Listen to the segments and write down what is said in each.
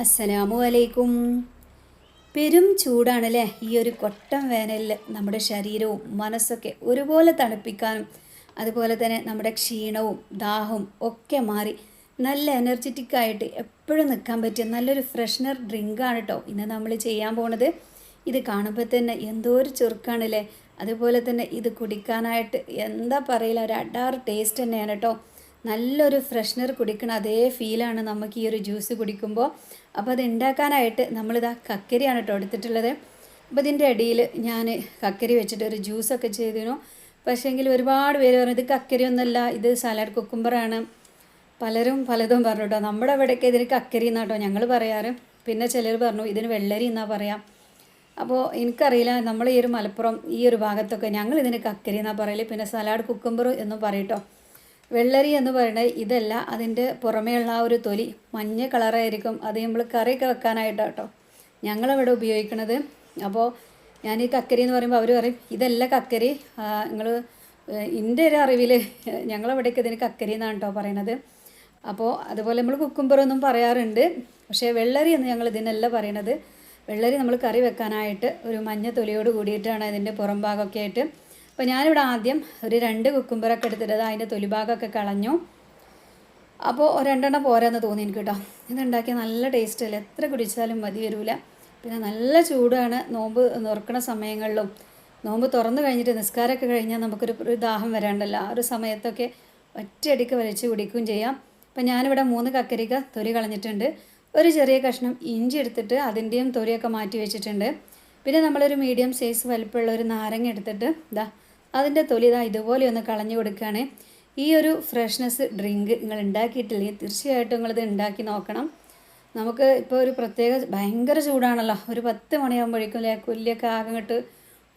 അസ്സലാമു അലൈക്കും പെരും ചൂടാണല്ലേ? ഈ ഒരു കൊട്ടം വേനലിൽ നമ്മുടെ ശരീരവും മനസ്സൊക്കെ ഒരുപോലെ തണുപ്പിക്കാനും അതുപോലെ തന്നെ നമ്മുടെ ക്ഷീണവും ദാഹവും ഒക്കെ മാറി നല്ല എനർജറ്റിക് ആയിട്ട് എപ്പോഴും നിൽക്കാൻ പറ്റിയ നല്ലൊരു ഫ്രഷ്നർ ഡ്രിങ്കാണ് കേട്ടോ ഇന്ന് നമ്മൾ ചെയ്യാൻ പോണത്. ഇത് കാണുമ്പോൾ തന്നെ എന്തോ ഒരു ചെറുക്കാണല്ലേ? അതുപോലെ തന്നെ ഇത് കുടിക്കാനായിട്ട് എന്താ പറയില്ല ഒരു അഡാർ ടേസ്റ്റ് തന്നെയാണ് കേട്ടോ നല്ലൊരു ഫ്രഷ്നർ കുടിക്കണ അതേ ഫീലാണ് നമുക്ക് ഈ ഒരു ജ്യൂസ് കുടിക്കുമ്പോൾ. അപ്പോൾ അത് ഉണ്ടാക്കാനായിട്ട് നമ്മളിതാ കക്കരിയാണ് കേട്ടോ എടുത്തിട്ടുള്ളത്. അപ്പോൾ ഇതിന്റെ ഇടയിൽ ഞാൻ കക്കരി വെച്ചിട്ട് ഒരു ജ്യൂസൊക്കെ ചെയ്തിരുന്നു. പക്ഷേങ്കിൽ ഒരുപാട് പേര് പറഞ്ഞു ഇത് കക്കരിയൊന്നുമല്ല ഇത് സലാഡ് കുക്കുംബറാണ് പലരും പലതും പറഞ്ഞു കേട്ടോ നമ്മുടെ അവിടെയൊക്കെ ഇതിന് കക്കരി എന്നാട്ടോ ഞങ്ങൾ പറയാറ്. പിന്നെ ചിലർ പറഞ്ഞു ഇതിന് വെള്ളരി എന്നാ പറയാം. അപ്പോൾ എനിക്കറിയില്ല നമ്മൾ ഈ ഒരു മലപ്പുറം ഈ ഒരു ഭാഗത്തൊക്കെ ഞങ്ങൾ ഇതിന് കക്കരി എന്നാ പറയൽ. പിന്നെ സലാഡ് കുക്കുംബർ എന്നും പറയട്ടോ വെള്ളരി എന്ന് പറയുന്നത് ഇതല്ല അതിന്റെ പുറമേയുള്ള ആ ഒരു തൊലി മഞ്ഞ കളറായിരിക്കും. അത് നമ്മൾ കറിയൊക്കെ വെക്കാനായിട്ടാണ് കേട്ടോ ഞങ്ങളവിടെ ഉപയോഗിക്കണത്. അപ്പോൾ ഞാൻ ഈ കക്കരി എന്ന് പറയുമ്പോൾ അവർ പറയും ഇതല്ല കക്കരി. നിങ്ങൾ എന്റെ ഒരു അറിവിൽ ഞങ്ങളവിടേക്ക് ഇതിന് കക്കരി എന്നാണ് കേട്ടോ പറയണത്. അപ്പോൾ അതുപോലെ നമ്മൾ കുക്കുംബറൊന്നും പറയാറുണ്ട് പക്ഷേ വെള്ളരി എന്ന് ഞങ്ങൾ ഇതിനല്ല പറയണത്. വെള്ളരി നമ്മൾ കറി വെക്കാനായിട്ട് ഒരു മഞ്ഞ തൊലിയോട് കൂടിയിട്ടാണ് ഇതിന്റെ പുറം ഭാഗമൊക്കെ ആയിട്ട് അപ്പോൾ ഞാനിവിടെ ആദ്യം ഒരു രണ്ട് കുക്കുംബറൊക്കെ എടുത്തിട്ട് അതിന്റെ തൊലിഭാഗമൊക്കെ കളഞ്ഞു. അപ്പോൾ രണ്ടെണ്ണം പോരാന്ന് തോന്നി എനിക്ക് കേട്ടോ. ഇതുണ്ടാക്കിയ നല്ല ടേസ്റ്റ് അല്ലേ? എത്ര കുടിച്ചാലും മതി വരില്ല പിന്നെ നല്ല ചൂടാണ് നോമ്പ് നുറക്കണ സമയങ്ങളിലും. നോമ്പ് തുറന്നു കഴിഞ്ഞിട്ട് നിസ്കാരമൊക്കെ കഴിഞ്ഞാൽ നമുക്കൊരു ദാഹം വരാണ്ടല്ലോ. ആ ഒരു സമയത്തൊക്കെ ഒറ്റയടിക്ക് വലിച്ച് കുടിക്കുകയും ചെയ്യാം. അപ്പം ഞാനിവിടെ മൂന്ന് കക്കരിക്ക തൊലി കളഞ്ഞിട്ടുണ്ട്. ഒരു ചെറിയ കഷ്ണം ഇഞ്ചി എടുത്തിട്ട് അതിന്റെയും തൊലിയൊക്കെ മാറ്റി വെച്ചിട്ടുണ്ട്. പിന്നെ നമ്മളൊരു മീഡിയം സൈസ് വലിപ്പമുള്ള ഒരു നാരങ്ങ എടുത്തിട്ട് ഇതാ അതിന്റെ തൊലി ഇതാ ഇതുപോലെ ഒന്ന് കളഞ്ഞു കൊടുക്കുകയാണ്. ഈ ഒരു ഫ്രഷ്നെസ് ഡ്രിങ്ക് നിങ്ങൾ ഉണ്ടാക്കിയിട്ടില്ലെങ്കിൽ തീർച്ചയായിട്ടും നിങ്ങളിത് ഉണ്ടാക്കി നോക്കണം. നമുക്ക് ഇപ്പോൾ ഒരു പ്രത്യേക ഭയങ്കര ചൂടാണല്ലോ. ഒരു പത്ത് മണിയാകുമ്പോഴേക്കും അല്ലെ കൊല്ലിയൊക്കെ ആകെ ഇങ്ങോട്ട്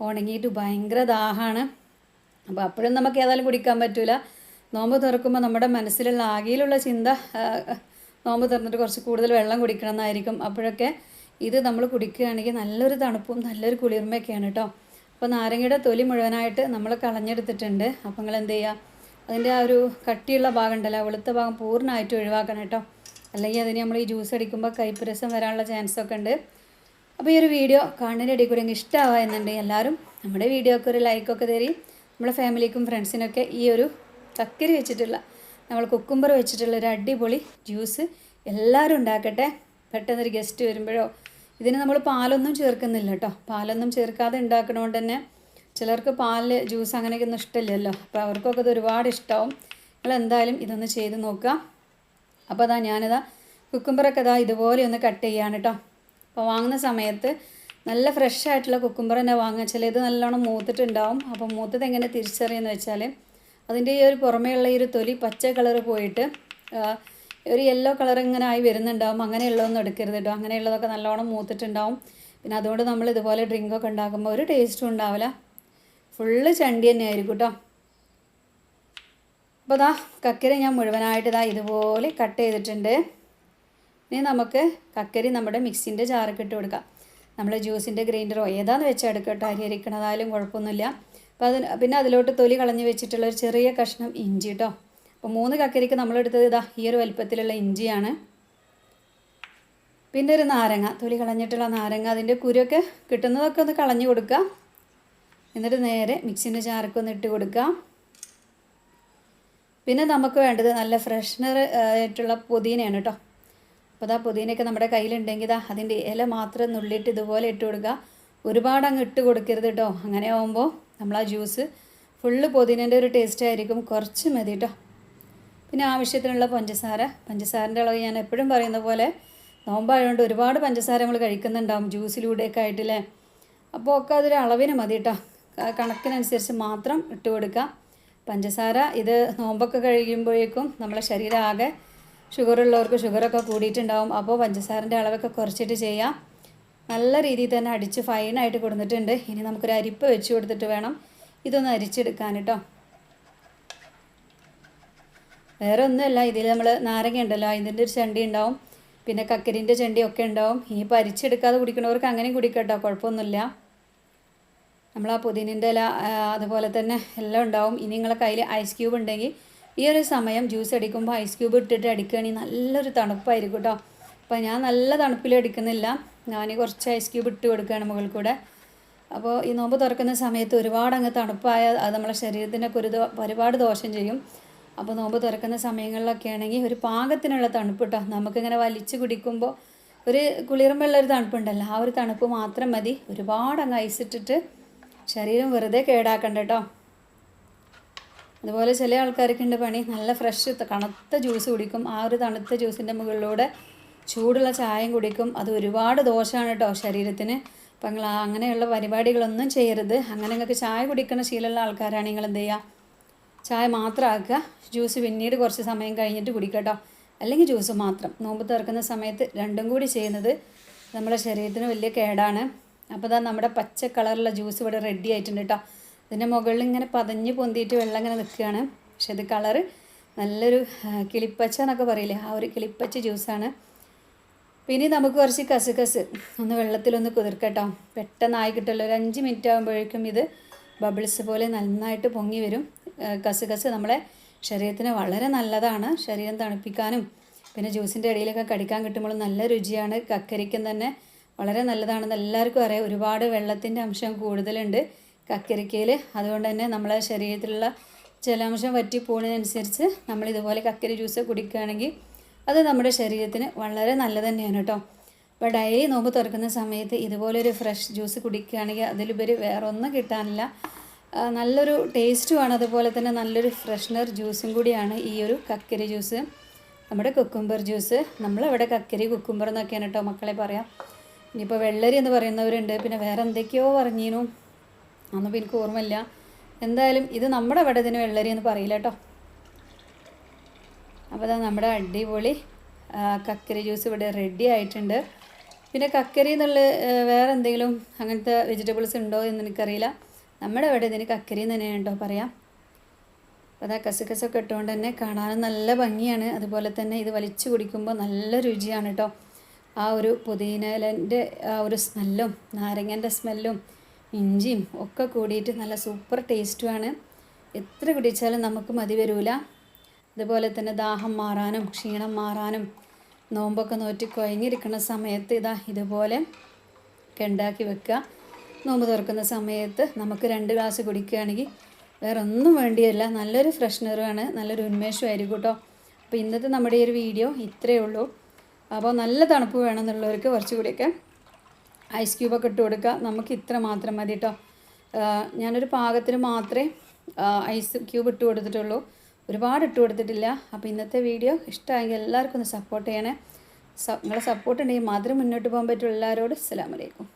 ഉണങ്ങിയിട്ട് ഭയങ്കര ദാഹമാണ്. അപ്പോൾ അപ്പോഴും നമുക്ക് ഏതായാലും കുടിക്കാൻ പറ്റില്ല നോമ്പ് തുറക്കുമ്പോൾ നമ്മുടെ മനസ്സിലുള്ള ആകെയിലുള്ള ചിന്ത നോമ്പ് തുറന്നിട്ട് കുറച്ച് കൂടുതൽ വെള്ളം കുടിക്കണം എന്നായിരിക്കും. അപ്പോഴൊക്കെ ഇത് നമ്മൾ കുടിക്കുകയാണെങ്കിൽ നല്ലൊരു തണുപ്പും നല്ലൊരു കുളിർമയൊക്കെയാണ് കേട്ടോ. അപ്പോൾ നാരങ്ങയുടെ തൊലി മുഴുവനായിട്ട് നമ്മൾ കളഞ്ഞെടുത്തിട്ടുണ്ട്. അപ്പോൾ നിങ്ങൾ എന്ത് ചെയ്യുക അതിന്റെ ആ ഒരു കട്ടിയുള്ള ഭാഗം ഉണ്ടല്ലോ വെളുത്ത ഭാഗം പൂർണമായിട്ട് ഒഴിവാക്കണം കേട്ടോ. അല്ലെങ്കിൽ അതിന് നമ്മൾ ഈ ജ്യൂസ് അടിക്കുമ്പോൾ കൈപ്പുരസം വരാനുള്ള ചാൻസ് ഒക്കെ ഉണ്ട്. അപ്പോൾ ഈ ഒരു വീഡിയോ കാണുന്നതിന്റെ ഇടയിൽ കൂടെ ഇഷ്ടമാവുക എല്ലാവരും നമ്മുടെ വീഡിയോക്ക് ഒരു ലൈക്കൊക്കെ തരി. നമ്മുടെ ഫാമിലിക്കും ഫ്രണ്ട്സിനൊക്കെ ഈ ഒരു ചക്കരി വെച്ചിട്ടുള്ള നമ്മൾ കുക്കുംബർ വെച്ചിട്ടുള്ള ഒരു അടിപൊളി ജ്യൂസ് എല്ലാവരും ഉണ്ടാക്കട്ടെ. പെട്ടെന്നൊരു ഗസ്റ്റ് വരുമ്പോഴോ ഇതിന് നമ്മൾ പാലൊന്നും ചേർക്കുന്നില്ല കേട്ടോ. പാലൊന്നും ചേർക്കാതെ ഉണ്ടാക്കണോണ്ട് തന്നെ ചിലർക്ക് പാലിൽ ജ്യൂസ് അങ്ങനെയൊക്കെ ഒന്നും ഇഷ്ടമില്ലല്ലോ. അപ്പോൾ അവർക്കൊക്കെ ഇത് ഒരുപാട് ഇഷ്ടമാവും നിങ്ങൾ എന്തായാലും ഇതൊന്ന് ചെയ്ത് നോക്കുക. അപ്പോൾ അതാ ഞാനിതാ കുക്കുംബറൊക്കെ ഇതാ ഇതുപോലെ ഒന്ന് കട്ട് ചെയ്യാണ് കേട്ടോ. അപ്പോൾ വാങ്ങുന്ന സമയത്ത് നല്ല ഫ്രഷ് ആയിട്ടുള്ള കുക്കുംബർ തന്നെ വാങ്ങുക. ചിലത് നല്ലോണം മൂത്തിട്ടുണ്ടാവും. അപ്പോൾ മൂത്തത് എങ്ങനെ തിരിച്ചറിയുമെന്ന് വെച്ചാൽ അതിന്റെ ഈ ഒരു പുറമേയുള്ള ഈ ഒരു തൊലി പച്ച കളർ പോയിട്ട് ഒരു യെല്ലോ കളർ ഇങ്ങനെ ആയി വരുന്നുണ്ടാവും. അങ്ങനെയുള്ളതൊന്നും എടുക്കരുത് കേട്ടോ അങ്ങനെയുള്ളതൊക്കെ നല്ലോണം മൂത്തിട്ടുണ്ടാവും. പിന്നെ അതുകൊണ്ട് നമ്മൾ ഇതുപോലെ ഡ്രിങ്കൊക്കെ ഉണ്ടാക്കുമ്പോൾ ഒരു ടേസ്റ്റും ഉണ്ടാവില്ല. ഫുള്ള് ചണ്ടി തന്നെ ആയിരിക്കും കേട്ടോ അപ്പോൾ ഇതാ കക്കരി ഞാൻ മുഴുവനായിട്ട് ഇതാ ഇതുപോലെ കട്ട് ചെയ്തിട്ടുണ്ട്. ഇനി നമുക്ക് കക്കരി നമ്മുടെ മിക്സിന്റെ ജാറൊക്കെ ഇട്ട് കൊടുക്കാം. നമ്മൾ ജ്യൂസിന്റെ ഗ്രൈൻഡറോ ഏതാന്ന് വെച്ചാൽ എടുക്കട്ടോ. അരി അരിക്കണതായാലും കുഴപ്പമൊന്നുമില്ല. അപ്പോൾ അതിന് പിന്നെ അതിലോട്ട് തൊലി കളഞ്ഞ് വെച്ചിട്ടുള്ള ഒരു ചെറിയ കഷ്ണം ഇഞ്ചി കേട്ടോ അപ്പോൾ മൂന്ന് കക്കരിക്ക് നമ്മളെടുത്തത് ഇതാ ഈ ഒരു വലിപ്പത്തിലുള്ള ഇഞ്ചിയാണ്. പിന്നെ ഒരു നാരങ്ങ തൊലി കളഞ്ഞിട്ടുള്ള നാരങ്ങ അതിന്റെ കുരുവൊക്കെ കിട്ടുന്നതൊക്കെ ഒന്ന് കളഞ്ഞു കൊടുക്കുക എന്നിട്ട് നേരെ മിക്സിന്റെ ചാർക്കൊന്ന് ഇട്ട് കൊടുക്കാം. പിന്നെ നമുക്ക് വേണ്ടത് നല്ല ഫ്രഷ്നർ ആയിട്ടുള്ള പുതിനയാണ് കേട്ടോ. അപ്പോൾ അതാ പുതിനയൊക്കെ നമ്മുടെ കയ്യിലുണ്ടെങ്കിൽ ഇതാ അതിന്റെ ഇല മാത്രം നുള്ളിയിട്ട് ഇതുപോലെ ഇട്ട് കൊടുക്കുക ഒരുപാട് അങ്ങ് ഇട്ട് കൊടുക്കരുത് കേട്ടോ. അങ്ങനെ ആകുമ്പോൾ നമ്മൾ ആ ജ്യൂസ് ഫുള്ള് പുതിനേന്റെ ഒരു ടേസ്റ്റ് ആയിരിക്കും. കുറച്ച് മതി കേട്ടോ. പിന്നെ ആവശ്യത്തിനുള്ള പഞ്ചസാര. പഞ്ചസാരന്റെ അളവ് ഞാൻ എപ്പോഴും പറയുന്ന പോലെ നോമ്പായതുകൊണ്ട് ഒരുപാട് പഞ്ചസാര നമ്മൾ കഴിക്കുന്നുണ്ടാവും ജ്യൂസിലൂടെയൊക്കെ ആയിട്ടില്ലേ? അപ്പോൾ ഒക്കെ അതൊരു അളവിന് മതി കേട്ടോ കണക്കിനനുസരിച്ച് മാത്രം ഇട്ട് കൊടുക്കുക പഞ്ചസാര ഇത് നോമ്പൊക്കെ കഴിയുമ്പോഴേക്കും നമ്മളെ ശരീരം ആകെ ഷുഗറുള്ളവർക്ക് ഷുഗറൊക്കെ കൂടിയിട്ടുണ്ടാവും. അപ്പോൾ പഞ്ചസാരന്റെ അളവൊക്കെ കുറച്ചിട്ട് ചെയ്യാം. നല്ല രീതിയിൽ തന്നെ അടിച്ച് ഫൈനായിട്ട് കൊടുത്തിട്ടുണ്ട്. ഇനി നമുക്കൊരു അരിപ്പ് വെച്ച് കൊടുത്തിട്ട് വേണം ഇതൊന്ന് അരിച്ചെടുക്കാൻ കേട്ടോ വേറെ ഒന്നുമല്ല ഇതിൽ നമ്മൾ നാരങ്ങ ഉണ്ടല്ലോ ഇതിന്റെ ഒരു ചെണ്ടി ഉണ്ടാവും. പിന്നെ കക്കരിന്റെ ചെണ്ടിയൊക്കെ ഉണ്ടാവും. ഈ പരിച്ചെടുക്കാതെ കുടിക്കണവർക്ക് അങ്ങനെയും കുടിക്കട്ടോ കുഴപ്പമൊന്നുമില്ല. നമ്മൾ ആ പുതിനിന്റെ ഇല അതുപോലെ തന്നെ എല്ലാം ഉണ്ടാവും. ഇനി നിങ്ങളെ കയ്യിൽ ഐസ് ക്യൂബ് ഉണ്ടെങ്കിൽ ഈ ഒരു സമയം ജ്യൂസ് അടിക്കുമ്പോൾ ഐസ് ക്യൂബ് ഇട്ടിട്ട് അടിക്കുകയാണെങ്കിൽ നല്ലൊരു തണുപ്പായിരിക്കും കേട്ടോ അപ്പോൾ ഞാൻ നല്ല തണുപ്പിൽ അടിക്കുന്നില്ല. ഞാൻ കുറച്ച് ഐസ് ക്യൂബ് ഇട്ട് കൊടുക്കുകയാണ് മുകളിൽ കൂടെ. അപ്പോൾ ഈ നോമ്പ് തുറക്കുന്ന സമയത്ത് ഒരുപാട് അങ്ങ് തണുപ്പായ അത് നമ്മളെ ശരീരത്തിനൊക്കെ ഒരു ഒരുപാട് ദോഷം ചെയ്യും. അപ്പോൾ നോമ്പ് തുറക്കുന്ന സമയങ്ങളിലൊക്കെ ആണെങ്കിൽ ഒരു പാകത്തിനുള്ള തണുപ്പ് കേട്ടോ നമുക്കിങ്ങനെ വലിച്ചു കുടിക്കുമ്പോൾ ഒരു കുളിർമുള്ള ഒരു തണുപ്പുണ്ടല്ലോ. ആ ഒരു തണുപ്പ് മാത്രം മതി. ഒരുപാട് അങ്ങ് ഐസിട്ടിട്ട് ശരീരം വെറുതെ കേടാക്കണ്ട കേട്ടോ അതുപോലെ ചില ആൾക്കാർക്ക് ഉണ്ട് പണി. നല്ല ഫ്രഷ് തണുത്ത ജ്യൂസ് കുടിക്കും. ആ ഒരു തണുത്ത ജ്യൂസിന്റെ മുകളിലൂടെ ചൂടുള്ള ചായയും കുടിക്കും. അത് ഒരുപാട് ദോഷമാണ് കേട്ടോ ശരീരത്തിന്. അപ്പം നിങ്ങൾ അങ്ങനെയുള്ള പരിപാടികളൊന്നും ചെയ്യരുത്. അങ്ങനെ നിങ്ങൾക്ക് ചായ കുടിക്കുന്ന ശീലമുള്ള ആൾക്കാരാണ് നിങ്ങൾ എന്ത് ചെയ്യുക ചായ മാത്രം ആക്കുക ജ്യൂസ് പിന്നീട് കുറച്ച് സമയം കഴിഞ്ഞിട്ട് കുടിക്കട്ടോ. അല്ലെങ്കിൽ ജ്യൂസ് മാത്രം. നോമ്പ് തുറക്കുന്ന സമയത്ത് രണ്ടും കൂടി ചെയ്യുന്നത് നമ്മുടെ ശരീരത്തിന് വലിയ കേടാണ്. അപ്പോൾ ഇതാ നമ്മുടെ പച്ച കളറുള്ള ജ്യൂസ് ഇവിടെ റെഡി ആയിട്ടുണ്ട് കേട്ടോ ഇതിന്റെ മുകളിൽ ഇങ്ങനെ പതഞ്ഞ് പൊന്തിയിട്ട് വെള്ളം ഇങ്ങനെ നിൽക്കുകയാണ്. പക്ഷെ ഇത് കളറ് നല്ലൊരു കിളിപ്പച്ച എന്നൊക്കെ പറയില്ലേ? ആ ഒരു കിളിപ്പച്ച ജ്യൂസാണ് പിന്നെ നമുക്ക് കുറച്ച് കസുകസ് ഒന്ന് വെള്ളത്തിലൊന്ന് കുതിർക്കട്ടോ. പെട്ടെന്നായി കിട്ടുമല്ലോ ഒരു അഞ്ച് മിനിറ്റ് ആകുമ്പോഴേക്കും ഇത് ബബിൾസ് പോലെ നന്നായിട്ട് പൊങ്ങി വരും. കസുകസ് നമ്മളെ ശരീരത്തിന് വളരെ നല്ലതാണ്. ശരീരം തണുപ്പിക്കാനും പിന്നെ ജ്യൂസിന്റെ ഇടയിലൊക്കെ കടിക്കാൻ കിട്ടുമ്പോൾ നല്ല രുചിയാണ്. കക്കരിക്കും തന്നെ വളരെ നല്ലതാണെന്ന് എല്ലാവർക്കും അറിയാം. ഒരുപാട് വെള്ളത്തിന്റെ അംശം കൂടുതലുണ്ട് കക്കരിക്കയിൽ അതുകൊണ്ട് തന്നെ നമ്മളെ ശരീരത്തിലുള്ള ജലാംശം വറ്റി പോകുന്നതിനനുസരിച്ച് നമ്മൾ ഇതുപോലെ കക്കരി ജ്യൂസ് കുടിക്കുകയാണെങ്കിൽ അത് നമ്മുടെ ശരീരത്തിന് വളരെ നല്ലത് തന്നെയാണ് കേട്ടോ. അപ്പോൾ ഡയറി നോമ്പ് തുറക്കുന്ന സമയത്ത് ഇതുപോലൊരു ഫ്രഷ് ജ്യൂസ് കുടിക്കുകയാണെങ്കിൽ അതിലുപരി വേറൊന്നും കിട്ടാനില്ല. നല്ലൊരു ടേസ്റ്റുമാണ് അതുപോലെ തന്നെ നല്ലൊരു ഫ്രഷ്നർ ജ്യൂസും കൂടിയാണ് ഈ ഒരു കക്കരി ജ്യൂസ് നമ്മുടെ കുക്കുംബർ ജ്യൂസ് നമ്മളിവിടെ കക്കരി കുക്കുംബർ എന്നൊക്കെയാണ് കേട്ടോ മക്കളെ പറയാം. ഇനിയിപ്പോൾ വെള്ളരി എന്ന് പറയുന്നവരുണ്ട്. പിന്നെ വേറെ എന്തൊക്കെയോ പറഞ്ഞീനു. അന്നും എനിക്ക് ഓർമ്മയില്ല. എന്തായാലും ഇത് നമ്മുടെ അവിടെ ഇതിന് വെള്ളരി എന്ന് പറയില്ല കേട്ടോ അപ്പോൾ അതാ നമ്മുടെ അടിപൊളി കക്കരി ജ്യൂസ് ഇവിടെ റെഡി ആയിട്ടുണ്ട്. പിന്നെ കക്കരി എന്നുള്ള വേറെ എന്തെങ്കിലും അങ്ങനത്തെ വെജിറ്റബിൾസ് ഉണ്ടോ എന്ന് എനിക്കറിയില്ല. നമ്മുടെ ഇവിടെ ഇതിന് കക്കരി തന്നെയാണ് കേട്ടോ പറയാം. അപ്പോൾ അതാ കസുകസൊക്കെ ഇട്ടുകൊണ്ട് തന്നെ കാണാനും നല്ല ഭംഗിയാണ്. അതുപോലെ തന്നെ ഇത് വലിച്ചു കുടിക്കുമ്പോൾ നല്ല രുചിയാണ് കേട്ടോ ആ ഒരു പുതിനയിലന്റെ ആ ഒരു സ്മെല്ലും നാരങ്ങന്റെ സ്മെല്ലും ഇഞ്ചിയും ഒക്കെ കൂടിയിട്ട് നല്ല സൂപ്പർ ടേസ്റ്റുമാണ്. എത്ര കുടിച്ചാലും നമുക്ക് മതി വരൂല. അതുപോലെ തന്നെ ദാഹം മാറാനും ക്ഷീണം മാറാനും നോമ്പൊക്കെ നോറ്റി കുഴങ്ങിയിരിക്കുന്ന സമയത്ത് ഇതാ ഇതുപോലെ ഉണ്ടാക്കി വെക്കുക. നോമ്പ് തുറക്കുന്ന സമയത്ത് നമുക്ക് രണ്ട് ഗ്ലാസ് കുടിക്കുകയാണെങ്കിൽ വേറെ ഒന്നും വേണ്ടിയല്ല. നല്ലൊരു ഫ്രഷ്നറുമാണ് നല്ലൊരു ഉന്മേഷമായിരിക്കും കേട്ടോ. അപ്പോൾ ഇന്നത്തെ നമ്മുടെ ഈ ഒരു വീഡിയോ ഇത്രയേ ഉള്ളൂ. അപ്പോൾ നല്ല തണുപ്പ് വേണമെന്നുള്ളവർക്ക് കുറച്ചുകൂടിയൊക്കെ ഐസ് ക്യൂബൊക്കെ ഇട്ട് കൊടുക്കുക നമുക്ക് ഇത്ര മാത്രം മതി കേട്ടോ. ഞാനൊരു പാകത്തിന് മാത്രമേ ഐസ് ക്യൂബ് ഇട്ട് കൊടുത്തിട്ടുള്ളൂ. ഒരുപാട് ഇട്ട് കൊടുത്തിട്ടില്ല. അപ്പോൾ ഇന്നത്തെ വീഡിയോ ഇഷ്ടമായെങ്കിൽ എല്ലാവർക്കും ഒന്ന് സപ്പോർട്ട് ചെയ്യണേ. നിങ്ങളെ സപ്പോർട്ട് ഉണ്ടെങ്കിൽ മാത്രം മുന്നോട്ട് പോകാൻ പറ്റുള്ളൂ. എല്ലാവരോടും അസ്സലാമലൈക്കും